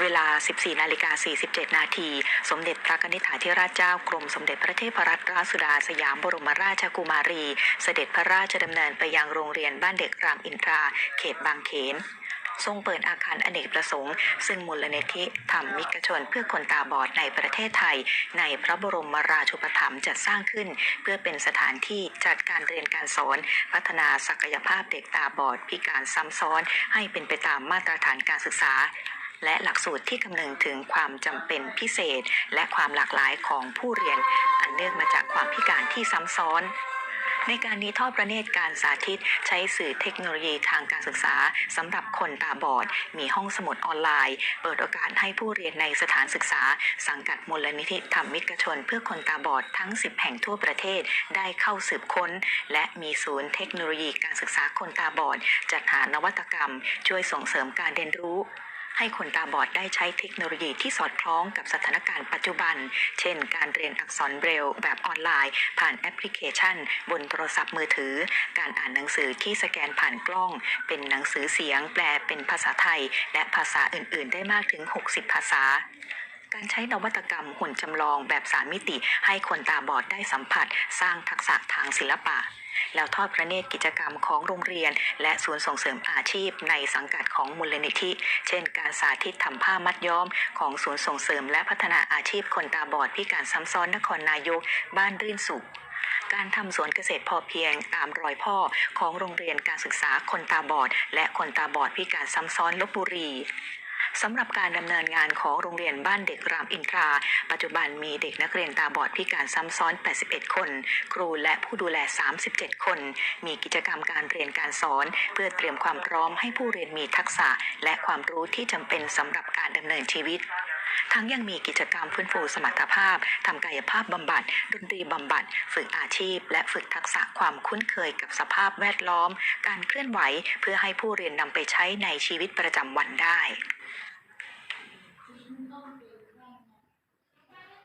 เวลา 14 นาฬิกา 47 นาที สมเด็จพระนิธิถาธิราชเจ้ากรมสมเด็จพระเทพรัตนราชสุดาสยามบรมราชกุมารี เสด็จพระราชดำเนินไปยังโรงเรียนบ้านเด็กรามอินทรา เขตบางเขนทรงเปิดอาคารอเนกประสงค์ ซึ่งมูลนิธิธรรมิกชนเพื่อคนตาบอดในประเทศไทย ในพระบรมราชูปถัมภ์จัดสร้างขึ้น เพื่อเป็นสถานที่จัดการเรียนการสอน พัฒนาศักยภาพเด็กตาบอดพิการซ้ำซ้อน ให้เป็นไปตามมาตรฐานการศึกษา และหลักสูตรที่คำนึงถึงความจำเป็นพิเศษ และความหลากหลายของผู้เรียน อันเนื่องมาจากความพิการที่ซ้ำซ้อนในการนี้ทอดประเนตรการสาธิตใช้สื่อเทคโนโลยีทางการศึกษาสำหรับคนตาบอด มีห้องสมุดออนไลน์ เปิดโอกาสให้ผู้เรียนในสถานศึกษา สังกัดมูลนิธิธรรมิกชน เพื่อคนตาบอดทั้ง 10 แห่งทั่วประเทศได้เข้าสืบค้น และมีศูนย์เทคโนโลยีการศึกษาคนตาบอด จัดหานวัตกรรม ช่วยส่งเสริมการเรียนรู้ ให้คนตาบอดได้ใช้เทคโนโลยีที่สอดคล้องกับสถานการณ์ปัจจุบัน เช่น การเรียนอักษรเบรลล์แบบออนไลน์ ผ่านแอปพลิเคชัน บนโทรศัพท์มือถือ การอ่านหนังสือที่สแกนผ่านกล้อง เป็นหนังสือเสียงแปลเป็นภาษาไทย และภาษาอื่น ๆ ได้มากถึง 60 ภาษา การใช้นวัตกรรมหุ่นจำลองแบบสามมิติ ให้คนตาบอดได้สัมผัส สร้างทักษะทางศิลปะ แล้วทอดพระเนตรกิจกรรมของโรงเรียน และศูนย์ส่งเสริมอาชีพในสังกัดของมูลนิธิ เช่น การสาธิตทำผ้ามัดย้อม ของศูนย์ส่งเสริมและพัฒนาอาชีพคนตาบอดพิการซ้ำซ้อนนครนายก บ้านรื่นสุขการทำสวนเกษตรพอเพียงตามรอยพ่อของโรงเรียนการศึกษาคนตาบอด และคนตาบอดพิการซ้ำซ้อนลบบุรี สำหรับการดำเนินงานของโรงเรียนบ้านเด็กรามอินทรา ปัจจุบันมีเด็กนักเรียนตาบอดพิการซ้ำซ้อน 81 คน ครูและผู้ดูแล 37 คน มีกิจกรรมการเรียนการสอน เพื่อเตรียมความพร้อมให้ผู้เรียนมีทักษะ และความรู้ที่จำเป็นสำหรับการดำเนินชีวิตทั้งยังมีกิจกรรมฟื้นฟูสมรรถภาพ ทำกายภาพบำบัด ดนตรีบำบัด ฝึกอาชีพ และฝึกทักษะความคุ้นเคยกับสภาพแวดล้อม การเคลื่อนไหว เพื่อให้ผู้เรียนนำไปใช้ในชีวิตประจำวันได้